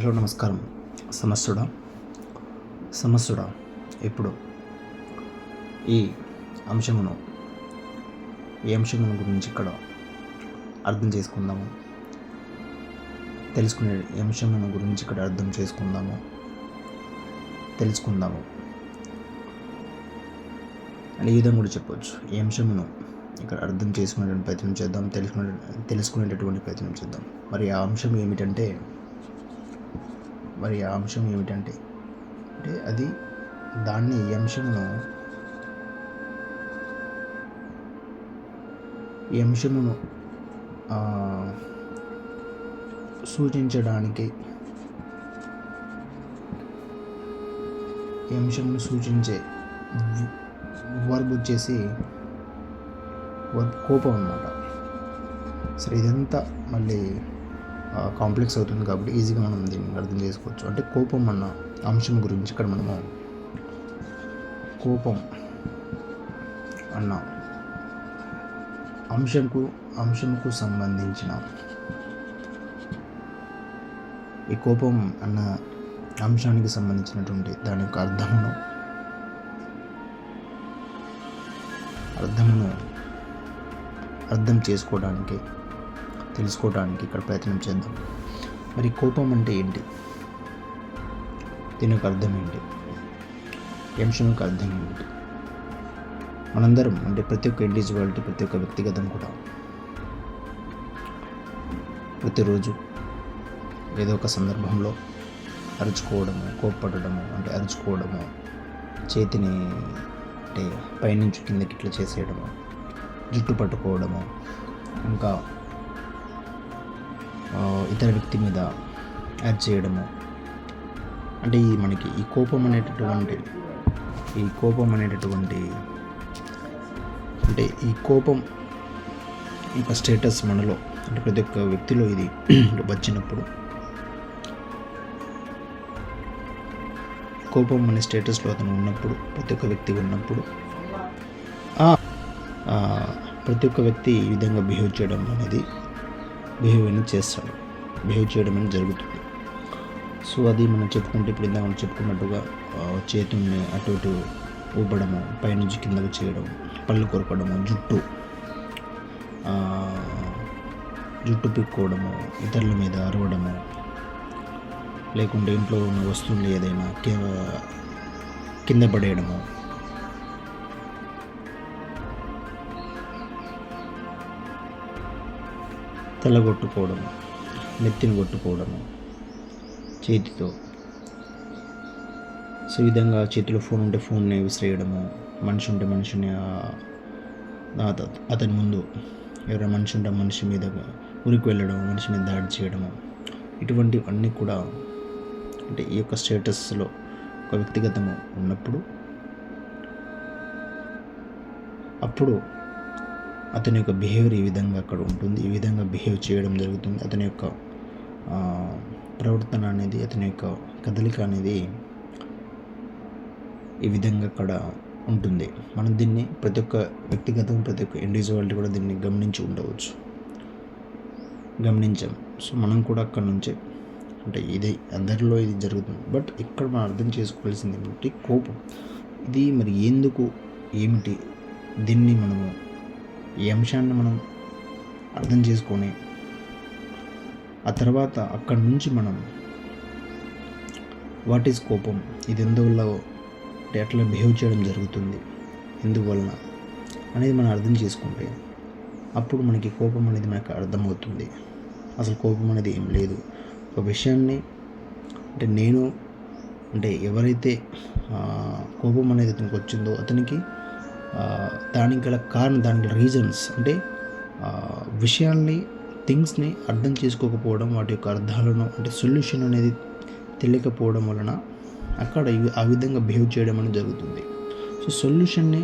Hello నమస్కారం. సమస్యుడా సమస్యుడా ఇప్పుడు ఈ అంశమును ఈ అంశమును గురించి ఇక్కడ అర్థం చేసుకుందాము. తెలుసుకునే ఈ అంశమును గురించి ఇక్కడ అర్థం చేసుకుందాము. తెలుసుకుందాము. అని ఈ విధంగా కూడా చెప్పవచ్చు ఈ అంశమును ఇక్కడ అర్థం చేసుకునేటువంటి ప్రయత్నం చేద్దాం తెలుసుకునే తెలుసుకునేటటువంటి ప్రయత్నం చేద్దాం. మరి ఆ అంశం ఏమిటంటే మరి ఆ అంశం ఏమిటంటే అంటే అది దాన్ని ఈ అంశమును ఈ అంశమును సూచించడానికి ఈ అంశమును సూచించే వర్బ్ వచ్చేసి వర్బ్ కోపం అన్నమాట. సరే ఇదంతా మళ్ళీ కాంప్లెక్స్ అవుతుంది కాబట్టి ఈజీగా మనం దీన్ని అర్థం చేసుకోవచ్చు. అంటే కోపం అన్న అంశం గురించి ఇక్కడ మనము కోపం అన్న అంశంకు అంశంకు సంబంధించిన ఈ కోపం అన్న అంశానికి సంబంధించినటువంటి దాని యొక్క అర్థమును అర్థమును అర్థం చేసుకోవడానికి తెలుసుకోవడానికి ఇక్కడ ప్రయత్నం చేద్దాం. మరి కోపం అంటే ఏంటి? దీని యొక్క అర్థం ఏంటి? ఈ యొక్క అర్థం ఏంటి? మనందరం అంటే ప్రతి ఒక్క ఇండివిజువాలిటీ ప్రతి ఒక్క వ్యక్తిగతం కూడా ప్రతిరోజు ఏదో ఒక సందర్భంలో అరుచుకోవడము కోప్పడము అంటే అరుచుకోవడము చేతిని అంటే పైనుంచి కిందకి ఇట్లా చేసేయడము జుట్టు పట్టుకోవడము ఇంకా ఇతర వ్యక్తి మీద యాడ్ చేయడము. అంటే ఈ మనకి ఈ కోపం అనేటటువంటి ఈ కోపం అనేటటువంటి అంటే ఈ కోపం యొక్క స్టేటస్ మనలో అంటే ప్రతి ఒక్క వ్యక్తిలో ఇది వచ్చినప్పుడు కోపం అనే స్టేటస్లో అతను ఉన్నప్పుడు ప్రతి ఒక్క వ్యక్తి ఉన్నప్పుడు ప్రతి ఒక్క వ్యక్తి ఈ విధంగా బిహేవ్ చేయడం అనేది బిహేవ్ అనేది చేస్తాడు. బిహేవ్ చేయడం అనేది జరుగుతుంది. సో అది మనం చెప్పుకుంటే ఇప్పుడు ఇందాక మనం చెప్పుకున్నట్టుగా చేతుల్ని అటు ఇటు ఊపడము పైనుంచి కిందకు చేయడం పళ్ళు కొరకడము జుట్టు జుట్టు పిక్కోవడము ఇతరుల మీద అరవడము లేకుంటే ఇంట్లో ఉన్న వస్తువులు ఏదైనా కింద పడేయడము తెల్లగొట్టుకోవడం నెత్తిని కొట్టుకోవడము చేతితో. సో ఈ విధంగా చేతిలో ఫోన్ ఉంటే ఫోన్ని విసిరేయడము. మనిషి ఉంటే మనిషిని అతని ముందు ఎవరైనా మనిషి ఉంటే మనిషి మీద ఉరికి వెళ్ళడం మనిషి మీద దాడి చేయడము. ఇటువంటివన్నీ కూడా అంటే ఈ యొక్క స్టేటస్లో ఒక వ్యక్తిగతము ఉన్నప్పుడు అప్పుడు అతని యొక్క బిహేవియర్ ఈ విధంగా అక్కడ ఉంటుంది. ఈ విధంగా బిహేవ్ చేయడం జరుగుతుంది. అతని యొక్క ప్రవర్తన అనేది అతని యొక్క కదలిక అనేది ఈ విధంగా అక్కడ ఉంటుంది. మనం దీన్ని ప్రతి ఒక్క వ్యక్తిగతం ప్రతి ఒక్క ఇండివిజువాలిటీ కూడా దీన్ని గమనించి ఉండవచ్చు. గమనించాం. సో మనం కూడా అక్కడ నుంచే అంటే ఇది అందరిలో ఇది జరుగుతుంది. బట్ ఇక్కడ మనం అర్థం చేసుకోవాల్సింది ఏమిటి కోపం. ఇది మరి ఎందుకు ఏమిటి దీన్ని మనము ఈ అంశాన్ని మనం అర్థం చేసుకొని ఆ తర్వాత అక్కడి నుంచి మనం వాట్ ఈస్ కోపం? ఇది ఎందువల్ల అంటే ఎట్లా బిహేవ్ చేయడం జరుగుతుంది? ఎందువలన? అనేది మనం అర్థం చేసుకుంటే అప్పుడు మనకి కోపం అనేది మనకు అర్థమవుతుంది. అసలు కోపం అనేది ఏం లేదు. ఒక విషయాన్ని అంటే నేను అంటే ఎవరైతే కోపం అనేది అతనికి వచ్చిందో అతనికి దానికి గల కారణం దానికి గల రీజన్స్ అంటే విషయాల్ని థింగ్స్ని అర్థం చేసుకోకపోవడం వాటి యొక్క అర్థాలను అంటే సొల్యూషన్ అనేది తెలియకపోవడం వలన అక్కడ ఆ విధంగా బిహేవ్ చేయడం అనేది జరుగుతుంది. సో సొల్యూషన్ని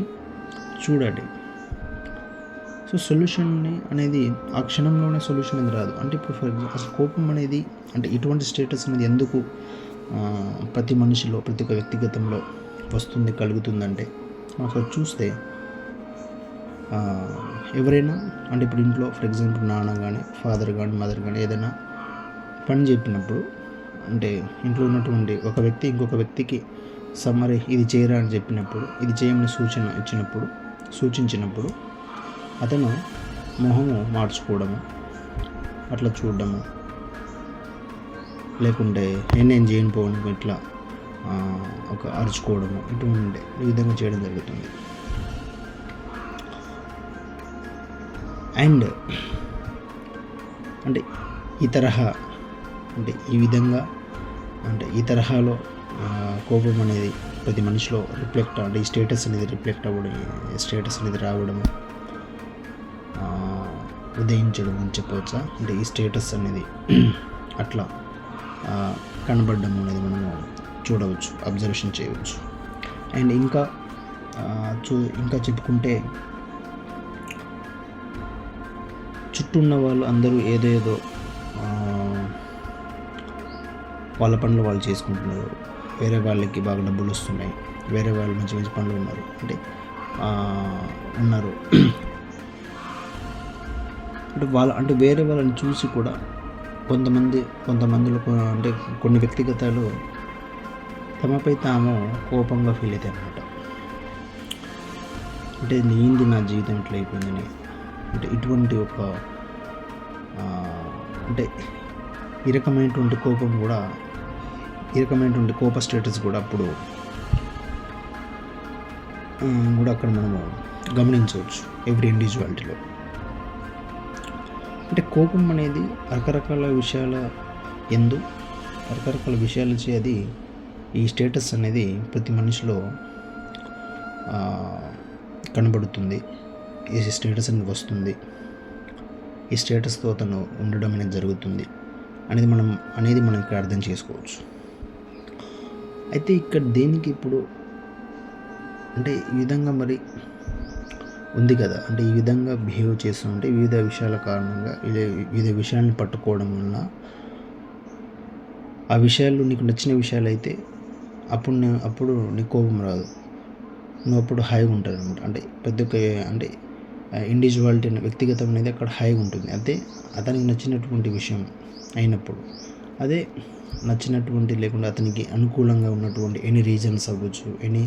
చూడండి. సో సొల్యూషన్ని అనేది ఆ క్షణంలోనే సొల్యూషన్ అనేది రాదు. అంటే ఇప్పుడు ఫర్ ఎగ్జాంపుల్ అసలు కోపం అనేది అంటే ఇటువంటి స్టేటస్ అనేది ఎందుకు ప్రతి మనిషిలో ప్రతి ఒక్క వ్యక్తిగతంలో వస్తుంది కలుగుతుందంటే మాకు చూస్తే ఎవరైనా అంటే ఇప్పుడు ఇంట్లో ఫర్ ఎగ్జాంపుల్ నాన్న కానీ ఫాదర్ కానీ మదర్ కానీ ఏదైనా పని చెప్పినప్పుడు అంటే ఇంట్లో ఉన్నటువంటి ఒక వ్యక్తి ఇంకొక వ్యక్తికి సమ్మరీ ఇది చేయరా అని చెప్పినప్పుడు ఇది చేయమని సూచన ఇచ్చినప్పుడు సూచించినప్పుడు అతను మొహము మార్చుకోవడము అట్లా చూడడము లేకుంటే నేను నేను చేయను పోవడం ఇట్లా ఒక అరుచుకోవడము ఇటువంటి ఈ విధంగా చేయడం జరుగుతుంది. అండ్ అంటే ఈ తరహా అంటే ఈ విధంగా అంటే ఈ తరహాలో కోపం అనేది ప్రతి మనిషిలో రిఫ్లెక్ట్ అంటే ఈ స్టేటస్ అనేది రిఫ్లెక్ట్ అవ్వడం స్టేటస్ అనేది రావడము ఉదయించడం అని చెప్పవచ్చా? అంటే ఈ స్టేటస్ అనేది అట్లా కనబడడం అనేది మనము చూడవచ్చు అబ్జర్వేషన్ చేయవచ్చు. అండ్ ఇంకా చూ ఇంకా చెప్పుకుంటే చుట్టూ ఉన్న వాళ్ళు అందరూ ఏదేదో వాళ్ళ పనులు వాళ్ళు చేసుకుంటున్నారు. వేరే వాళ్ళకి బాగా డబ్బులు వస్తున్నాయి. వేరే వాళ్ళు మంచి మంచి పనులు ఉన్నారు. అంటే ఉన్నారు. అంటే వాళ్ళ అంటే వేరే వాళ్ళని చూసి కూడా కొంతమంది కొంతమందిలో అంటే కొన్ని వ్యక్తిగతాలు తమపై తాము కోపంగా ఫీల్ అవుతాయి అనమాట అంటే నేంది నా జీవితం ఇట్లా అయిపోయిందని. అంటే ఇటువంటి ఒక అంటే ఈ రకమైనటువంటి కోపం కూడా ఈ రకమైనటువంటి కోప స్టేటస్ కూడా అప్పుడు కూడా అక్కడ మనము గమనించవచ్చు ఎవ్రీ ఇండివిజువాలిటీలో అంటే కోపం అనేది రకరకాల విషయాల ఎందు రకరకాల విషయాల చే అది ఈ స్టేటస్ అనేది ప్రతి మనిషిలో కనబడుతుంది. ఈ స్టేటస్ అనేది వస్తుంది. ఈ స్టేటస్తో అతను ఉండడం అనేది జరుగుతుంది అనేది మనం అనేది మనం ఇక్కడ అర్థం చేసుకోవచ్చు. అయితే ఇక్కడ దేనికి ఇప్పుడు అంటే ఈ విధంగా మరి ఉంది కదా. అంటే ఈ విధంగా బిహేవ్ చేస్తుంటే వివిధ విషయాల కారణంగా ఇలా వివిధ విషయాలను పట్టుకోవడం వలన ఆ విషయాలు నీకు నచ్చిన విషయాలు అయితే అప్పుడు నేను అప్పుడు నీ కోపం రాదు. నువ్వు అప్పుడు హాయిగా ఉంటుంది అనమాట అంటే పెద్ద అంటే ఇండివిజువాలిటీ వ్యక్తిగతం అనేది అక్కడ హాయిగా ఉంటుంది. అదే అతనికి నచ్చినటువంటి విషయం అయినప్పుడు. అదే నచ్చినటువంటి లేకుండా అతనికి అనుకూలంగా ఉన్నటువంటి ఎనీ రీజన్స్ అవ్వచ్చు ఎనీ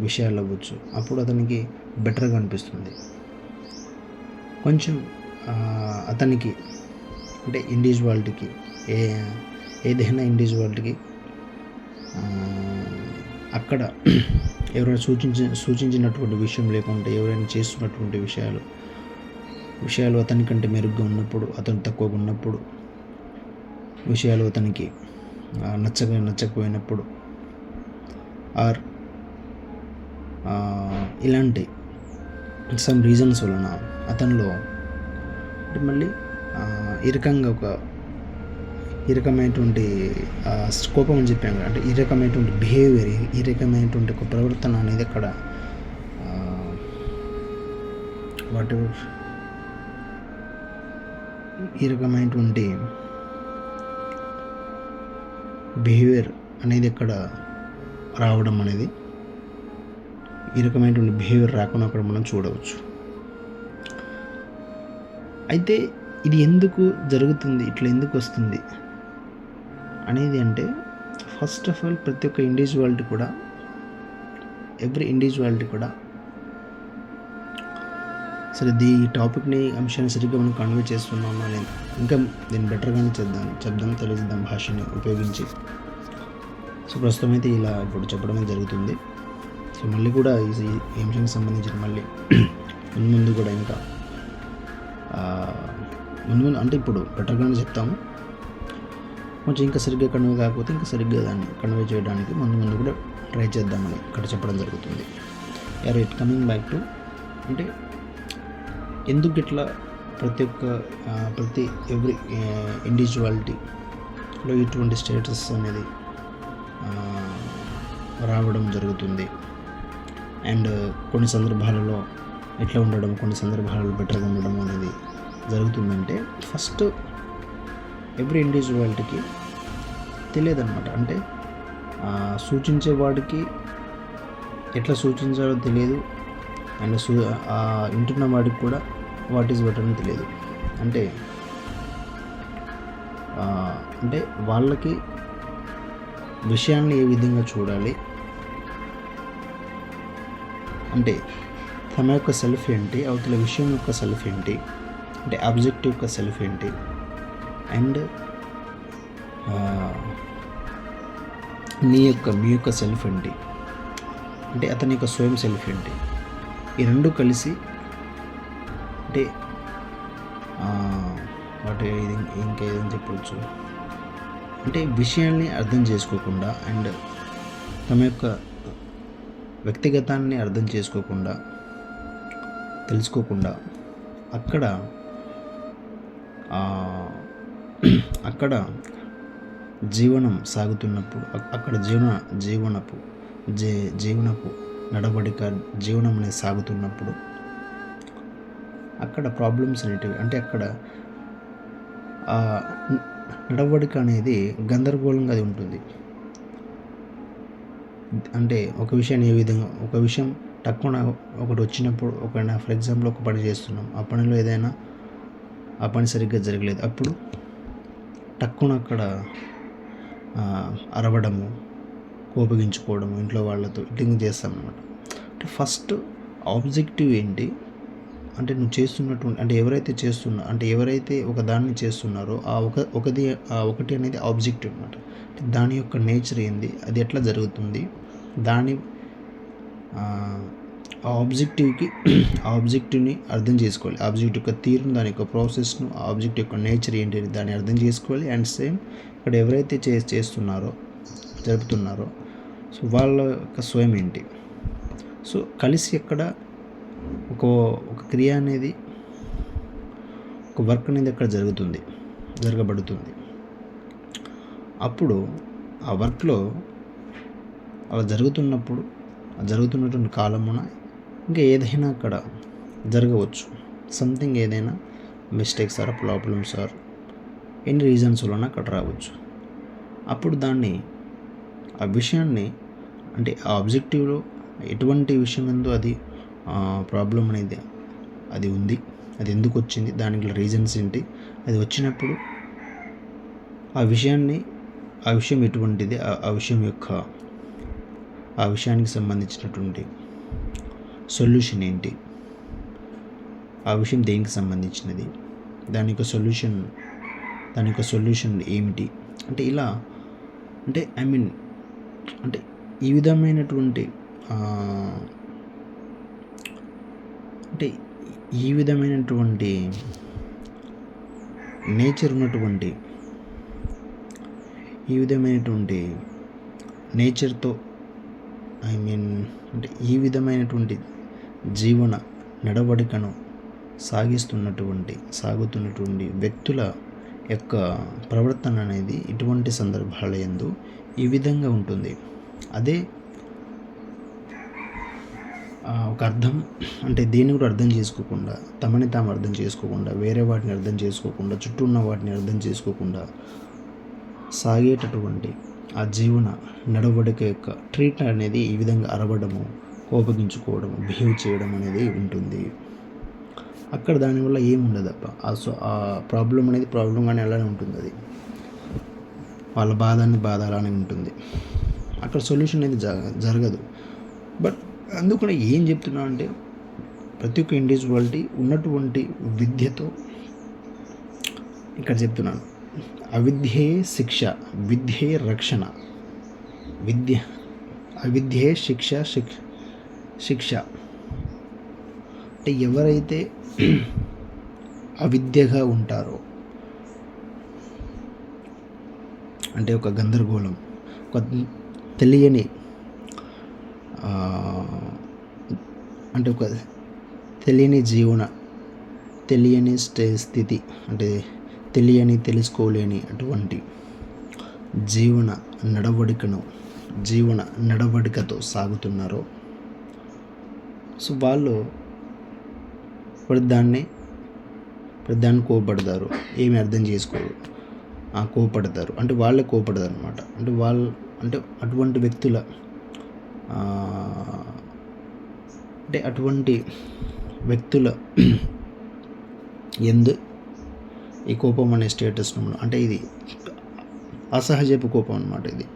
విషయాలు అవ్వచ్చు అప్పుడు అతనికి బెటర్గా అనిపిస్తుంది. కొంచెం అతనికి అంటే ఇండివిజువాలిటీకి ఏ ఏదైనా ఇండివిజువాలిటీకి అక్కడ ఎవరైనా సూచించి సూచించినటువంటి విషయం లేకుంటే ఎవరైనా చేస్తున్నటువంటి విషయాలు విషయాలు అతని కంటే మెరుగ్గా ఉన్నప్పుడు అతను తక్కువగా ఉన్నప్పుడు విషయాలు అతనికి నచ్చక నచ్చకపోయినప్పుడు ఆర్ ఇలాంటి సమ్ రీజన్స్ వలన అతనిలో మళ్ళీ ఈ రకంగా ఒక ఈ రకమైనటువంటి స్కోపం అని చెప్పాం కదా అంటే ఈ రకమైనటువంటి బిహేవియర్ ఈ రకమైనటువంటి ఒక ప్రవర్తన అనేది అక్కడ వాట్ ఎవర్ ఈ రకమైనటువంటి బిహేవియర్ అనేది ఇక్కడ రావడం అనేది ఈ రకమైనటువంటి బిహేవియర్ రాకుండా అక్కడ మనం చూడవచ్చు. అయితే ఇది ఎందుకు జరుగుతుంది? ఇట్లా ఎందుకు వస్తుంది? అనేది అంటే ఫస్ట్ ఆఫ్ ఆల్ ప్రతి ఒక్క ఇండివిజువాలిటీ కూడా ఎవ్రీ ఇండివిజువాలిటీ కూడా సరే దీ టాపిక్ని అంశాన్ని సరిగ్గా మనం కన్వే చేస్తున్నామా లేదు? ఇంకా దీన్ని బెటర్గానే చేద్దాం చెప్దాం తెలియజేద్దాం భాషని ఉపయోగించి. సో ప్రస్తుతం అయితే ఇలా ఇప్పుడు చెప్పడం జరుగుతుంది. సో మళ్ళీ కూడా ఈ అంశానికి సంబంధించిన మళ్ళీ ముందు ముందు కూడా ఇంకా ముందు ముందు అంటే ఇప్పుడు బెటర్గానే చెప్తాము. కొంచెం ఇంకా సరిగ్గా కన్వే కాకపోతే ఇంకా సరిగ్గా దాన్ని కన్వే చేయడానికి ముందు ముందు కూడా ట్రై చేద్దామని ఇక్కడ చెప్పడం జరుగుతుంది. యార్ ఇట్ కమింగ్ బ్యాక్ టు అంటే ఎందుకు ఇట్లా ప్రతి ఒక్క ప్రతి ఎవ్రీ ఇండివిజువాలిటీలో ఇటువంటి స్టేటస్ అనేది రావడం జరుగుతుంది. అండ్ కొన్ని సందర్భాలలో ఎట్లా ఉండడం కొన్ని సందర్భాలలో బెటర్గా ఉండడం అనేది జరుగుతుందంటే ఫస్ట్ ఎవ్రీ ఇండివిజువాలిటీకి తెలియదన్నమాట. అంటే సూచించే వాడికి ఎట్లా సూచించాలో తెలియదు. అండ్ సూ వింటున్న వాడికి కూడా వాట్ ఈస్ బెటర్ అని తెలియదు. అంటే అంటే వాళ్ళకి విషయాన్ని ఏ విధంగా చూడాలి? అంటే తమ యొక్క సెల్ఫ్ ఏంటి? అవతల విషయం యొక్క సెల్ఫ్ ఏంటి? అంటే ఆబ్జెక్టివ్ యొక్క సెల్ఫ్ ఏంటి? అండ్ నీ యొక్క మీ యొక్క సెల్ఫ్ ఏంటి? అంటే అతని యొక్క స్వయం సెల్ఫ్ ఏంటి? ఈ రెండు కలిసి అంటే వాటి ఇంకా ఏదని చెప్పవచ్చు అంటే విషయాల్ని అర్థం చేసుకోకుండా అండ్ తమ యొక్క వ్యక్తిగతాన్ని అర్థం చేసుకోకుండా తెలుసుకోకుండా అక్కడ అక్కడ జీవనం సాగుతున్నప్పుడు అక్కడ జీవన జీవనపు జీ జీవనపు నడవడిక జీవనం అనేది సాగుతున్నప్పుడు అక్కడ ప్రాబ్లమ్స్ అనేటివి అంటే అక్కడ ఆ నడవడిక అనేది గందరగోళంగా అది ఉంటుంది. అంటే ఒక విషయాన్ని ఏ విధంగా ఒక విషయం తక్కువ ఒకటి వచ్చినప్పుడు ఒక ఫర్ ఎగ్జాంపుల్ ఒక పని చేస్తున్నాం ఆ పనిలో ఏదైనా ఆ పని సరిగ్గా జరగలేదు అప్పుడు టక్కున అక్కడ అరవడము కోపగించుకోవడము ఇంట్లో వాళ్ళతో ఇట్టింగ్ చేస్తాం అనమాట అంటే ఫస్ట్ ఆబ్జెక్టివ్ ఏంటి? అంటే నువ్వు చేస్తున్నటువంటి అంటే ఎవరైతే చేస్తున్నా అంటే ఎవరైతే ఒక దాన్ని చేస్తున్నారో ఆ ఒక ఒకది ఆ ఒకటి అనేది ఆబ్జెక్టివ్ అనమాట దాని యొక్క నేచర్ ఏంది? అది ఎట్లా జరుగుతుంది? దాని ఆ ఆబ్జెక్టివ్కి ఆ ఆబ్జెక్టివ్ని అర్థం చేసుకోవాలి. ఆబ్జెక్ట్ యొక్క తీరును దాని యొక్క ప్రాసెస్ను ఆ ఆబ్జెక్ట్ యొక్క నేచర్ ఏంటి అని దాన్ని అర్థం చేసుకోవాలి. అండ్ సేమ్ ఇక్కడ ఎవరైతే చే చేస్తున్నారో జరుపుతున్నారో సో వాళ్ళ యొక్క స్వయం ఏంటి? సో కలిసి ఎక్కడ ఒక ఒక క్రియ అనేది ఒక వర్క్ అనేది అక్కడ జరుగుతుంది జరగబడుతుంది. అప్పుడు ఆ వర్క్లో అలా జరుగుతున్నప్పుడు జరుగుతున్నటువంటి కాలమున ఇంకా ఏదైనా అక్కడ జరగవచ్చు. సంథింగ్ ఏదైనా మిస్టేక్స్ ఆర్ ప్రాబ్లమ్స్ ఆర్ ఎన్ని రీజన్స్ వలన అక్కడ రావచ్చు. అప్పుడు దాన్ని ఆ విషయాన్ని అంటే ఆ ఆబ్జెక్టివ్లో ఎటువంటి విషయం ఎందు అది ప్రాబ్లం అనేది అది ఉంది అది ఎందుకు వచ్చింది దానికి రీజన్స్ ఏంటి అది వచ్చినప్పుడు ఆ విషయాన్ని ఆ విషయం ఎటువంటిది ఆ- ఆ విషయం యొక్క ఆ విషయానికి సంబంధించినటువంటి సొల్యూషన్ ఏంటి? ఆ విషయం దేనికి సంబంధించినది? దాని యొక్క సొల్యూషన్ దాని యొక్క సొల్యూషన్ ఏమిటి? అంటే ఇలా అంటే ఐ మీన్ అంటే ఈ విధమైనటువంటి అంటే ఈ విధమైనటువంటి నేచర్ ఉన్నటువంటి ఈ విధమైనటువంటి నేచర్తో ఐ మీన్ అంటే ఈ విధమైనటువంటి జీవన నడవడికను సాగిస్తున్నటువంటి సాగుతున్నటువంటి వ్యక్తుల యొక్క ప్రవర్తన అనేది ఇటువంటి సందర్భాల ఎందు ఈ విధంగా ఉంటుంది. అదే ఒక అర్థం అంటే దేన్ని కూడా అర్థం చేసుకోకుండా తమని తాము అర్థం చేసుకోకుండా వేరే వాటిని అర్థం చేసుకోకుండా చుట్టూ ఉన్న వాటిని అర్థం చేసుకోకుండా సాగేటటువంటి ఆ జీవన నడవడిక యొక్క ట్రీట్ అనేది ఈ విధంగా అరవడము కోపగించుకోవడం బిహేవ్ చేయడం అనేది ఉంటుంది. అక్కడ దానివల్ల ఏముండదప్ప? ఆ సో ఆ ప్రాబ్లం అనేది ప్రాబ్లంగానే అలానే ఉంటుంది అది. వాళ్ళ బాధ అనేది బాధ అలానే ఉంటుంది. అక్కడ సొల్యూషన్ అనేది జ జరగదు. బట్ అందుకనే ఏం చెప్తున్నా అంటే ప్రతి ఒక్క ఇండివిజువాలిటీ ఉన్నటువంటి విద్యతో ఇక్కడ చెప్తున్నాను. అవిద్యే శిక్ష విద్యే రక్షణ. విద్య అవిద్యే శిక్ష శిక్ష శిక్ష. అంటే ఎవరైతే అవిద్యగా ఉంటారో అంటే ఒక గందరగోళం ఒక తెలియని అంటే ఒక తెలియని జీవన తెలియని స్టే స్థితి అంటే తెలియని తెలుసుకోలేని అటువంటి జీవన నడవడికను జీవన నడవడికతో సాగుతున్నారో సో వాళ్ళు ఇప్పుడు దాన్ని దాన్ని కోపడతారు. ఏమి అర్థం చేసుకోరు. ఆ కోపడతారు. అంటే వాళ్ళే కోపడతారు అనమాట అంటే వాళ్ళు అంటే అటువంటి వ్యక్తుల అంటే అటువంటి వ్యక్తుల ఎందు ఈ కోపం అనే స్టేటస్ అంటే ఇది అసహజపు కోపం అనమాట ఇది.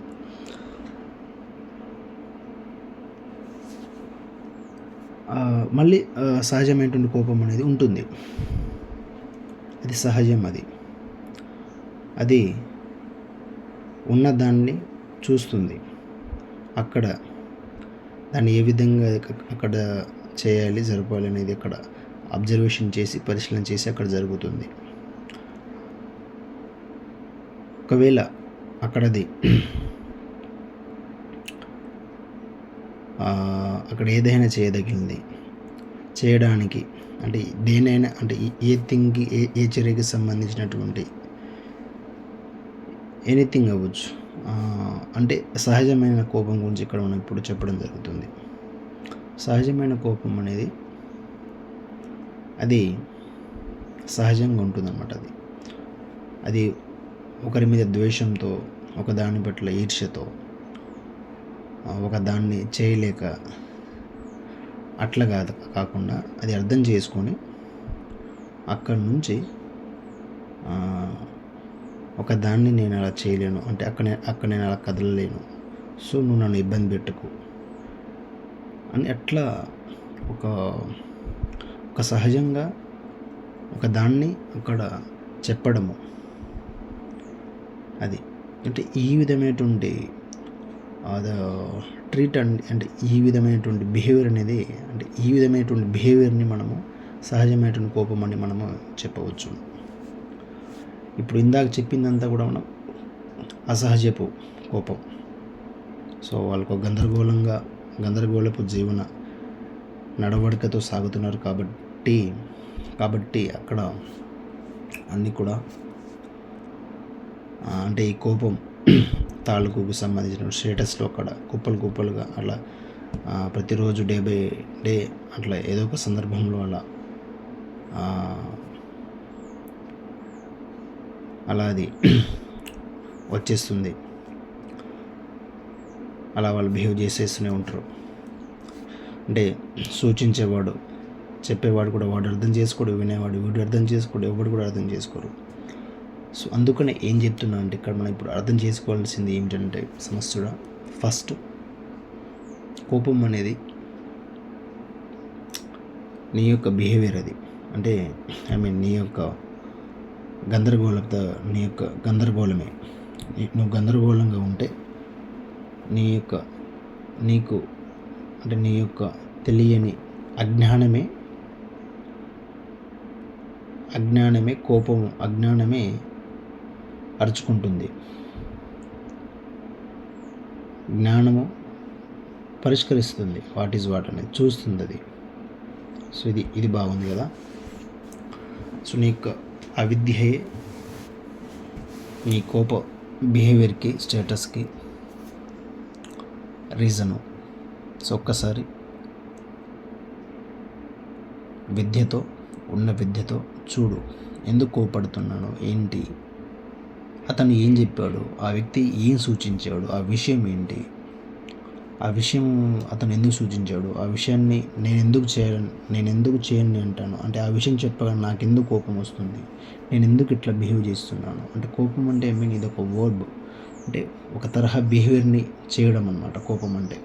మళ్ళీ సహజమైనటువంటి కోపం అనేది ఉంటుంది. అది సహజం అది. అది ఉన్నదాన్ని చూస్తుంది. అక్కడ దాన్ని ఏ విధంగా అక్కడ చేయాలి జరపాలి అనేది అక్కడ అబ్జర్వేషన్ చేసి పరిశీలన చేసి అక్కడ జరుగుతుంది. ఒకవేళ అక్కడది ఆ, అక్కడ ఏదైనా చేయదగింది. చేయడానికి అంటే దేనైనా అంటే ఏ థింగ్కి ఏ ఏ చర్యకి సంబంధించినటువంటి ఎనీథింగ్ అవ్వచ్చు. అంటే సహజమైన కోపం గురించి ఇక్కడ మనం ఇప్పుడు చెప్పడం జరుగుతుంది. సహజమైన కోపం అనేది అది సహజంగా ఉంటుందన్నమాట అది. అది ఒకరి మీద ద్వేషంతో ఒకదాని పట్ల ఈర్ష్యతో ఒక దాన్ని చేయలేక అట్లా కాదు కాకుండా అది అర్థం చేసుకొని అక్కడి నుంచి ఒక దాన్ని నేను అలా చేయలేను. అంటే అక్కడ అక్కడ నేను అలా కదలలేను. సో నువ్వు నన్ను ఇబ్బంది పెట్టకు అని అట్లా ఒక ఒక సహజంగా ఒక దాన్ని అక్కడ చెప్పడము. అది. అంటే ఈ విధమైనటువంటి ట్రీట్ అండ్ అంటే ఈ విధమైనటువంటి బిహేవియర్ అనేది అంటే ఈ విధమైనటువంటి బిహేవియర్ని మనము సహజమైనటువంటి కోపం అని మనము చెప్పవచ్చు. ఇప్పుడు ఇందాక చెప్పిందంతా కూడా మనం అసహజపు కోపం. సో వాళ్ళకు గందరగోళంగా గందరగోళపు జీవన నడవడికతో సాగుతున్నారు కాబట్టి కాబట్టి అక్కడ అన్నీ కూడా అంటే ఈ కోపం తాళ్ళకు సంబంధించిన స్టేటస్లో అక్కడ కుప్పలు కుప్పలుగా అలా ప్రతిరోజు డే బై డే అట్లా ఏదో ఒక సందర్భంలో అలా అలా అది వచ్చేస్తుంది. అలా వాళ్ళు బిహేవ్ చేసేస్తూనే ఉంటారు. అంటే సూచించేవాడు చెప్పేవాడు కూడా వాడు అర్థం చేసుకోడు వినేవాడు వీడు అర్థం చేసుకోడు ఎవడు కూడా అర్థం చేసుకోరు. సో అందుకనే ఏం చెప్తున్నా అంటే ఇక్కడ మనం ఇప్పుడు అర్థం చేసుకోవాల్సింది ఏమిటంటే సమస్య ఫస్ట్ కోపం అనేది నీ యొక్క బిహేవియర్ అది. అంటే ఐ మీన్ నీ యొక్క గందరగోళత నీ యొక్క గందరగోళమే. నీ- నువ్వు గందరగోళంగా ఉంటే నీ యొక్క నీకు అంటే నీ యొక్క తెలియని అజ్ఞానమే అజ్ఞానమే కోపము అజ్ఞానమే అరుచుకుంటుంది. జ్ఞానము పరిష్కరిస్తుంది. వాట్ ఈజ్ వాట్ అనేది చూస్తుంది అది సో ఇది ఇది బాగుంది కదా. సో నీ యొక్క అవిద్యయే నీ కోప బిహేవియర్కి స్టేటస్కి రీజను సో ఒక్కసారి విద్యతో ఉన్న విద్యతో చూడు. ఎందుకు కోపడుతున్నాను ఏంటి? అతను ఏం చెప్పాడు? ఆ వ్యక్తి ఏం సూచించాడు? ఆ విషయం ఏంటి? ఆ విషయం అతను ఎందుకు సూచించాడు? ఆ విషయాన్ని నేను ఎందుకు చేయాలని నేను ఎందుకు చేయని అంటాను? అంటే ఆ విషయం చెప్పగా నాకు ఎందుకు కోపం వస్తుంది? నేను ఎందుకు ఇట్లా బిహేవ్ చేస్తున్నాను? అంటే కోపం అంటే ఐ మీన్ ఇది ఒక వర్డ్ అంటే ఒక తరహా బిహేవియర్ని చేయడం అనమాట కోపం అంటే.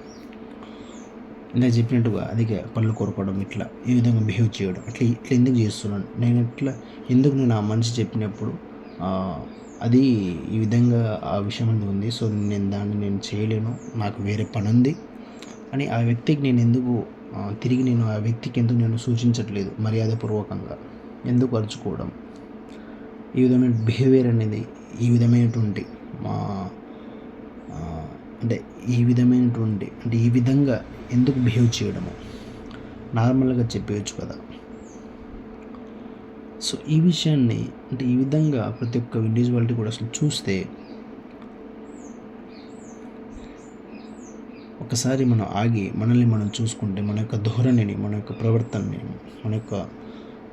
ఇందాక చెప్పినట్టుగా అదిగే పళ్ళు కొరకడం ఇట్లా ఈ విధంగా బిహేవ్ చేయడం. అట్లా ఇట్లా ఎందుకు చేస్తున్నాను? నేను ఇట్లా ఎందుకు నేను ఆ మనిషి చెప్పినప్పుడు అది ఈ విధంగా ఆ విషయం అనేది ఉంది. సో నేను దాన్ని నేను చేయలేను. నాకు వేరే పని ఉంది అని ఆ వ్యక్తికి నేను ఎందుకు తిరిగి నేను ఆ వ్యక్తికి ఎందుకు నేను సూచించట్లేదు మర్యాదపూర్వకంగా? ఎందుకు అరుచుకోవడం? ఈ విధమైన బిహేవియర్ అనేది ఈ విధమైనటువంటి మా అంటే ఈ విధమైనటువంటి అంటే ఈ విధంగా ఎందుకు బిహేవ్ చేయడము? నార్మల్గా చెప్పేయచ్చు కదా. సో ఈ విషయాన్ని అంటే ఈ విధంగా ప్రతి ఒక్క ఇండివిజువాలిటీ కూడా అసలు చూస్తే ఒకసారి మనం ఆగి మనల్ని మనం చూసుకుంటే మన యొక్క ధోరణిని మన యొక్క ప్రవర్తనని మన యొక్క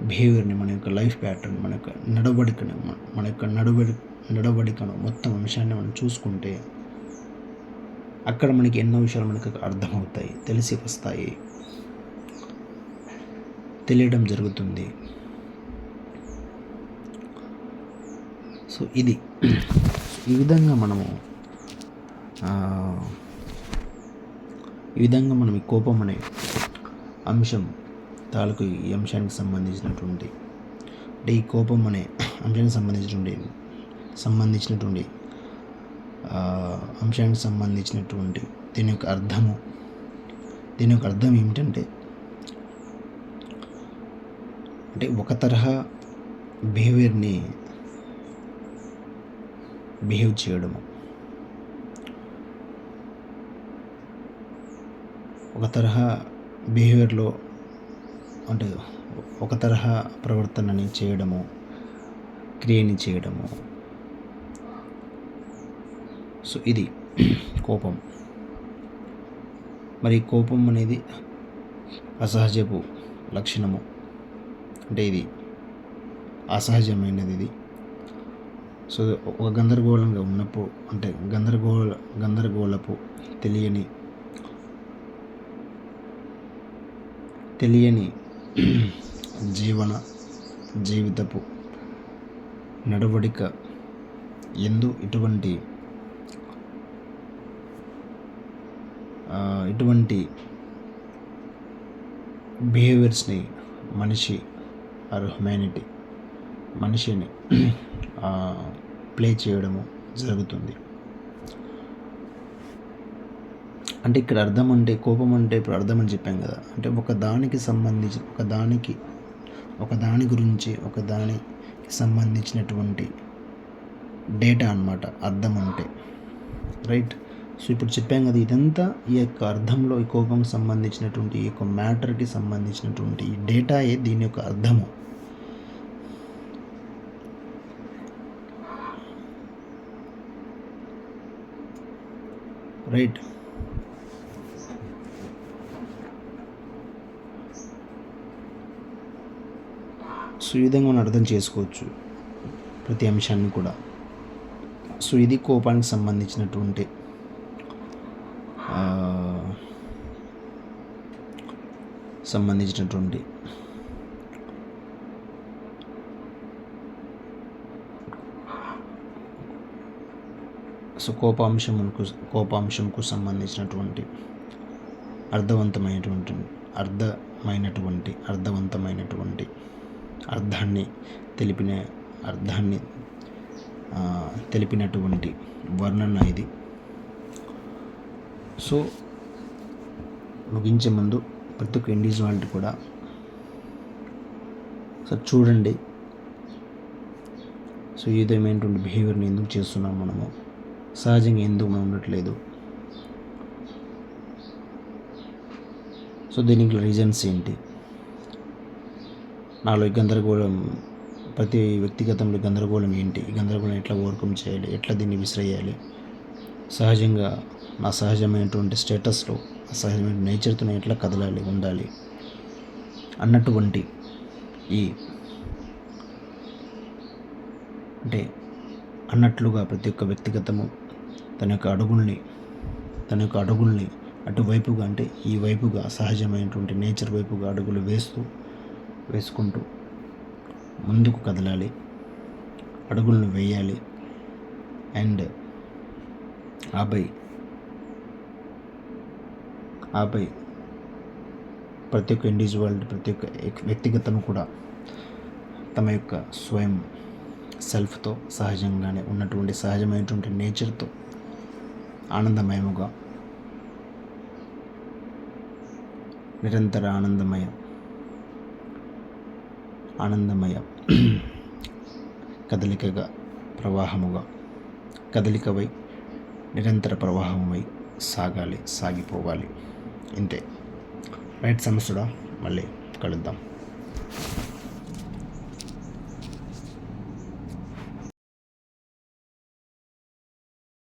బిహేవియర్ని మన యొక్క లైఫ్ ప్యాటర్న్ మన యొక్క నడవడికని మన- మన యొక్క నడవడి నడవడికను మొత్తం అంశాన్ని మనం చూసుకుంటే అక్కడ మనకి ఎన్నో విషయాలు మనకు అర్థమవుతాయి తెలిసి వస్తాయి తెలియడం జరుగుతుంది. సో ఇది. ఈ విధంగా మనము ఈ విధంగా మనం ఈ కోపం అనే అంశం తాలూకు ఈ అంశానికి సంబంధించినటువంటి అంటే ఈ కోపం అనే అంశానికి సంబంధించినటువంటి సంబంధించినటువంటి అంశానికి సంబంధించినటువంటి దీని యొక్క అర్థము దీని యొక్క అర్థం ఏమిటంటే అంటే ఒక తరహా బిహేవియర్ని బిహేవ్ చేయడము. ఒక తరహా బిహేవియర్లో అంటే ఒక తరహా ప్రవర్తనని చేయడము క్రియని చేయడము. సో ఇది కోపం. మరి కోపం అనేది అసహజపు లక్షణము. అంటే ఇది అసహజమైనది ఇది. సో ఒక గందరగోళంగా ఉన్నప్పుడు అంటే గందరగోళ గందరగోళపు తెలియని తెలియని జీవన జీవితపు నడవడిక ఎందు ఇటువంటి ఇటువంటి బిహేవియర్స్ని మనిషి ఆర్ హ్యుమానిటీ మనిషిని ప్లే చేయడము జరుగుతుంది. అంటే ఇక్కడ అర్థం అంటే కోపం అంటే ఇప్పుడు అర్థం అని చెప్పాం కదా. అంటే ఒక దానికి సంబంధించి ఒక దానికి ఒక దాని గురించి ఒక దానికి సంబంధించినటువంటి డేటా అన్నమాట అర్థం అంటే రైట్? సో ఇప్పుడు చెప్పాం కదా ఇదంతా ఈ యొక్క అర్థంలో ఈ కోపంకి సంబంధించినటువంటి ఈ యొక్క మ్యాటర్కి సంబంధించినటువంటి ఈ డేటాయే దీని యొక్క అర్థము. రైట్. సో ఈ విధంగా మనం అర్థం చేసుకోవచ్చు ప్రతి అంశాన్ని కూడా. సో ఇది కోపానికి సంబంధించినటువంటి సంబంధించినటువంటి సో కోపాంశమునకు కోపాంశంకు సంబంధించినటువంటి అర్థవంతమైనటువంటి అర్థమైనటువంటి అర్థవంతమైనటువంటి అర్థాన్ని తెలిపిన అర్థాన్ని తెలిపినటువంటి వర్ణన ఇది. సో ముగించే ముందు ప్రతి ఒక్క ఇండివిజువాలిటీ కూడా సో చూడండి. సో ఈ విధమైనటువంటి బిహేవియర్ని ఎందుకు చేస్తున్నాం మనము? సహజంగా ఎందుకు ఉండట్లేదు? సో దీనికి రీజన్స్ ఏంటి? నాలో ఈ గందరగోళం ప్రతి వ్యక్తిగతంలో గందరగోళం ఏంటి? ఈ గందరగోళం ఎట్లా ఓవర్కమ్ చేయాలి? ఎట్లా దీన్ని విసిరేయాలి? సహజంగా నా సహజమైనటువంటి స్టేటస్లో సహజమైన నేచర్తో నేను ఎట్లా కదలాలి ఉండాలి? అన్నటువంటి ఈ అంటే అన్నట్లుగా ప్రతి ఒక్క వ్యక్తిగతము తన యొక్క అడుగుల్ని తన యొక్క అడుగుల్ని అటువైపుగా అంటే ఈ వైపుగా సహజమైనటువంటి నేచర్ వైపుగా అడుగులు వేస్తూ వేసుకుంటూ ముందుకు కదలాలి అడుగులను వేయాలి. అండ్ ఆపై ఆపై ప్రతి ఒక్క ఇండివిజువాలిటీ ప్రతి ఒక్క వ్యక్తిగతను కూడా తమ యొక్క స్వయం సెల్ఫ్తో సహజంగానే ఉన్నటువంటి సహజమైనటువంటి నేచర్తో ఆనందమయముగా నిరంతర ఆనందమయ ఆనందమయ కదలికగా ప్రవాహముగా కదలికవై నిరంతర ప్రవాహమై సాగాలి సాగిపోవాలి ఇంతే రైట్ సమస్యడా మళ్ళీ కలుద్దాం